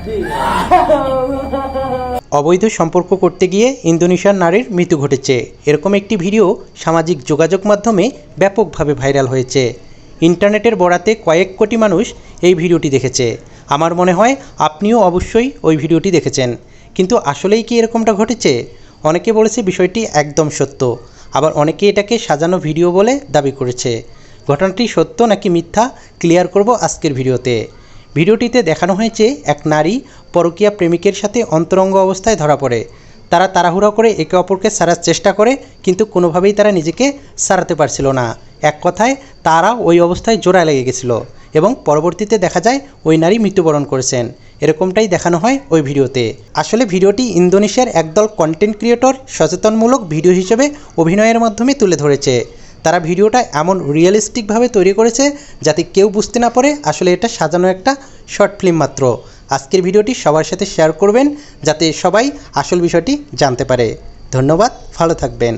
অবৈধ সম্পর্ক করতে গিয়ে ইন্দোনেশিয়ার নারীর মৃত্যু ঘটেছে। এরকম একটি ভিডিও সামাজিক যোগাযোগ মাধ্যমে ব্যাপকভাবে ভাইরাল হয়েছে। ইন্টারনেটের বরাতে কয়েক কোটি মানুষ এই ভিডিওটি দেখেছে। আমার মনে হয় আপনিও অবশ্যই ওই ভিডিওটি দেখেছেন। কিন্তু আসলেই কি এরকমটা ঘটেছে? অনেকে বলেছে বিষয়টি একদম সত্য। আবার অনেকে এটাকে সাজানো ভিডিও বলে দাবি করেছে। ঘটনাটি সত্য নাকি মিথ্যা, ক্লিয়ার করব আজকের ভিডিওতে। ভিডিওটিতে দেখানো হয়েছে এক নারী পরকীয়া প্রেমিকের সাথে অন্তরঙ্গ অবস্থায় ধরা পড়ে। তারা তাড়াহুড়া করে একে অপরকে সারার চেষ্টা করে, কিন্তু কোনোভাবেই তারা নিজেকে সারাতে পারছিল না। এক কথায় তারা ওই অবস্থায় জোড়া লেগে গেছিল এবং পরবর্তীতে দেখা যায় ওই নারী মৃত্যুবরণ করেছেন। এরকমটাই দেখানো হয় ওই ভিডিওতে। আসলে ভিডিওটি ইন্দোনেশিয়ার একদল কন্টেন্ট ক্রিয়েটর সচেতনমূলক ভিডিও হিসেবে অভিনয়ের মাধ্যমে তুলে ধরেছে। তারা ভিডিওটা এমন রিয়েলিস্টিকভাবে তৈরি করেছে যাতে কেউ বুঝতে না পারে আসলে এটা সাজানো একটা শর্ট ফিল্ম মাত্র। আজকের ভিডিওটি সবার সাথে শেয়ার করবেন যাতে সবাই আসল বিষয়টি জানতে পারে। ধন্যবাদ, ভালো থাকবেন।